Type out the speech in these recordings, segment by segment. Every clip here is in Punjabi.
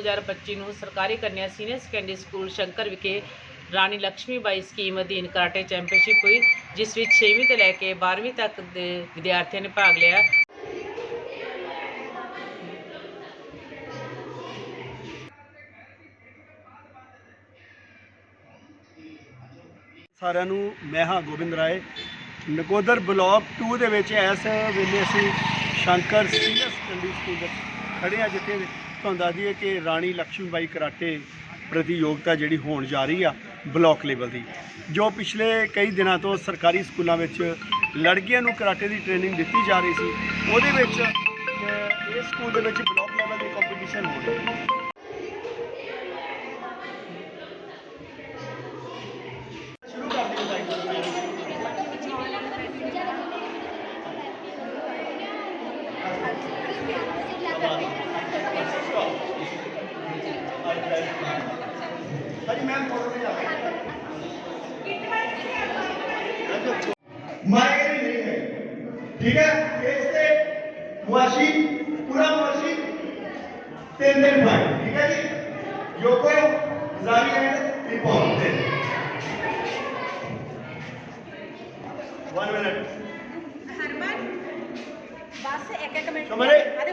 2025 ਨੂੰ ਸਰਕਾਰੀ ਕੰਨਿਆ ਸੀਨੀਅਰ ਸੈਕੰਡਰੀ ਸਕੂਲ ਸ਼ੰਕਰ ਵਿਖੇ ਰਾਣੀ ਲక్ష్ਮੀ ਸਕੀਮ ਅਧੀਨ ਕਰਾਟੇ ਚੈਂਪੀਅਨਸ਼ਿਪ ਹੋਈ, ਜਿਸ ਵਿੱਚ 6ਵੀਂ ਤੋਂ ਲੈ ਕੇ 12ਵੀਂ ਤੱਕ ਦੇ ਵਿਦਿਆਰਥੀਆਂ ਨੇ ਭਾਗ ਲਿਆ। ਸਾਰਿਆਂ ਨੂੰ ਮੈਂ ਹਾਂ ਗੋਬਿੰਦ ਰਾਏ। ਨਕੋਦਰ ਬਲਾਕ 2 ਦੇ ਵਿੱਚ ਇਸ ਵੇਲੇ ਅਸੀਂ ਸ਼ੰਕਰ ਸੀਨੀਅਰ ਸੈਕੰਡਰੀ ਸਕੂਲ ਖੜੇ ਹਾਂ ਜਿੱਥੇ ਤੁਹਾਨੂੰ ਦੱਸ ਦਈਏ ਕਿ ਰਾਣੀ ਲక్ష్ਮੀ ਬਾਈ ਕਰਾਟੇ ਪ੍ਰਤੀਯੋਗਤਾ ਜਿਹੜੀ ਹੋਣ ਜਾ ਰਹੀ ਆ ਬਲਾਕ ਲੈਵਲ ਦੀ। ਜੋ ਪਿਛਲੇ ਕਈ ਦਿਨਾਂ ਤੋਂ ਸਰਕਾਰੀ ਸਕੂਲਾਂ ਵਿੱਚ ਲੜਕੀਆਂ ਨੂੰ ਕਰਾਟੇ ਦੀ ਟ੍ਰੇਨਿੰਗ ਦਿੱਤੀ ਜਾ ਰਹੀ ਸੀ, ਉਹਦੇ ਵਿੱਚ ਇਸ ਸਕੂਲ ਦੇ ਵਿੱਚ ਬਲਾਕ ਲੈਵਲ ਦੀ ਕੰਪੀਟੀਸ਼ਨ ਹੋ ਰਹੀ ਹੈ। ਸ਼ੁਰੂ ਕਰ ਦਿਓ ਬਾਈ ਹਾਂਜੀ ਮੈਮ ਫੋਟੋ ਤੇ ਜਾ ਮਾਇਕੇ ਨਹੀਂ ਹੈ? ਠੀਕ ਹੈ? ਇਸ ਤੇ ਮੁਆਸ਼ੀ ਪੂਰਾ ਮੁਆਸ਼ੀ ਤਿੰਨ ਦਿਨ ਬਾਅਦ ਠੀਕ ਹੈ ਜੀ? ਯੋਕੋ ਜ਼ਾਰੀ ਐਂਡ ਰਿਪੋਰਟ ਦੇ 1 ਮਿੰਟ ਹਰਮਨ ਬਸ ਇੱਕ ਇੱਕ ਮਿੰਟ। ਕਮਰੇ। ਆਦੇ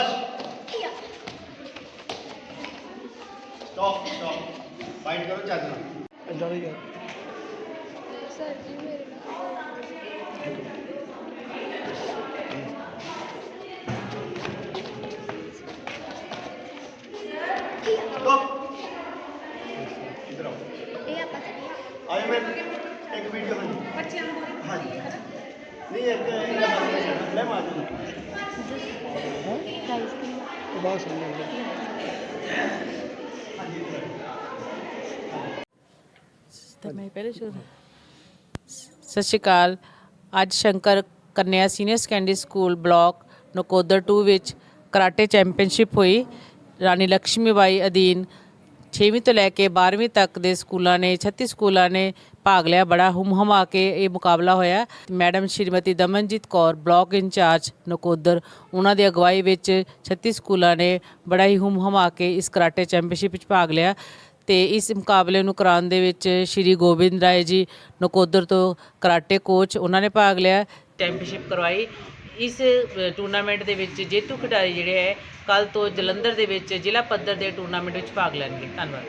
स्टॉप स्टॉप फाइट करो चादना डर गया सर जी मेरे इधर आओ। आइए मैं एक वीडियो बनी हाँ। जी। नहीं एक मैं माजूम बस ਤਾਂ ਮੈਂ ਪਹਿਲੇ ਸ਼ੁਰੂ ਸਤਿ ਸ਼੍ਰੀ ਅਕਾਲ। ਅੱਜ Shankar Kanya senior secondary school block Nakodar 2 ਵਿੱਚ ਕਰਾਟੇ ਚੈਂਪੀਅਨਸ਼ਿਪ ਹੋਈ। ਰਾਣੀ ਲక్ష్ਮੀ ਬਾਈ ਅਧੀਨ 6ਵੀਂ ਤੋਂ ਲੈ ਕੇ 12ਵੀਂ ਤੱਕ ਦੇ ਸਕੂਲਾਂ ਨੇ 36 ਸਕੂਲਾਂ ਨੇ ਭਾਗ ਲਿਆ, ਬੜਾ ਹੁਮ ਹਮਾ ਕੇ ਇਹ ਮੁਕਾਬਲਾ ਹੋਇਆ। Madam Shrimati Damanjit Kaur, block in-charge Nakodar, ਉਹਨਾਂ ਦੀ ਅਗਵਾਈ ਵਿੱਚ 36 ਸਕੂਲਾਂ ਨੇ ਬੜਾ ਹੀ ਹੁਮ ਹਮਾ ਕੇ ਇਸ ਕਰਾਟੇ ਚੈਂਪੀਅਨਸ਼ਿਪ ਵਿੱਚ ਭਾਗ ਲਿਆ। ਤੇ ਇਸ ਮੁਕਾਬਲੇ ਨੂੰ ਕਰਾਉਣ ਦੇ ਵਿੱਚ ਸ਼੍ਰੀ ਗੋਬਿੰਦ ਰਾਏ ਜੀ ਨਕੋਦਰ ਤੋਂ ਕਰਾਟੇ ਕੋਚ ਉਹਨਾਂ ਨੇ ਭਾਗ ਲਿਆ। ਚੈਂਪੀਅਨਸ਼ਿਪ ਕਰਵਾਈ। ਇਸ ਟੂਰਨਾਮੈਂਟ ਦੇ ਵਿੱਚ ਜੇਤੂ ਖਿਡਾਰੀ ਜਿਹੜੇ ਹੈ ਕੱਲ ਤੋਂ ਜਲੰਧਰ ਦੇ ਵਿੱਚ ਜ਼ਿਲ੍ਹਾ ਪੱਧਰ ਦੇ ਟੂਰਨਾਮੈਂਟ ਵਿੱਚ ਭਾਗ ਲੈਣਗੇ। ਧੰਨਵਾਦ।